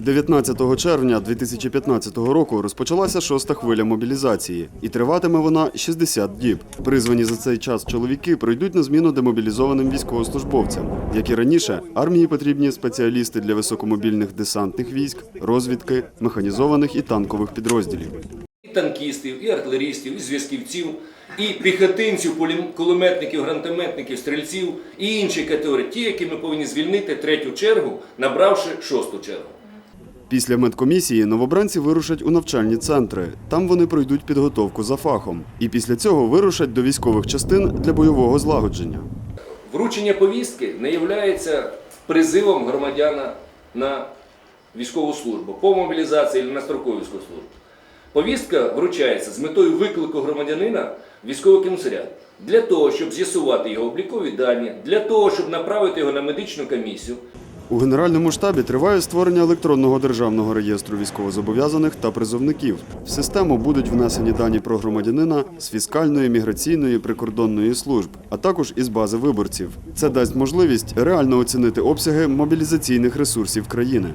19 червня 2015 року розпочалася шоста хвиля мобілізації, і триватиме вона 60 діб. Призвані за цей час чоловіки пройдуть на зміну демобілізованим військовослужбовцям. Як і раніше, армії потрібні спеціалісти для високомобільних десантних військ, розвідки, механізованих і танкових підрозділів. І танкістів, і артилерістів, і зв'язківців, і піхотинців, кулеметників, гранатометників, стрільців і інші категорії, ті, які ми повинні звільнити третю чергу, набравши шосту чергу. Після медкомісії новобранці вирушать у навчальні центри. Там вони пройдуть підготовку за фахом. І після цього вирушать до військових частин для бойового злагодження. Вручення повістки не є призивом громадяна на військову службу по мобілізації або на строкову військову службу. Повістка вручається з метою виклику громадянина в військовий комісаріат для того, щоб з'ясувати його облікові дані, для того, щоб направити його на медичну комісію, У Генеральному штабі триває створення електронного державного реєстру військовозобов'язаних та призовників. В систему будуть внесені дані про громадянина з фіскальної, міграційної, прикордонної служб, а також із бази виборців. Це дасть можливість реально оцінити обсяги мобілізаційних ресурсів країни.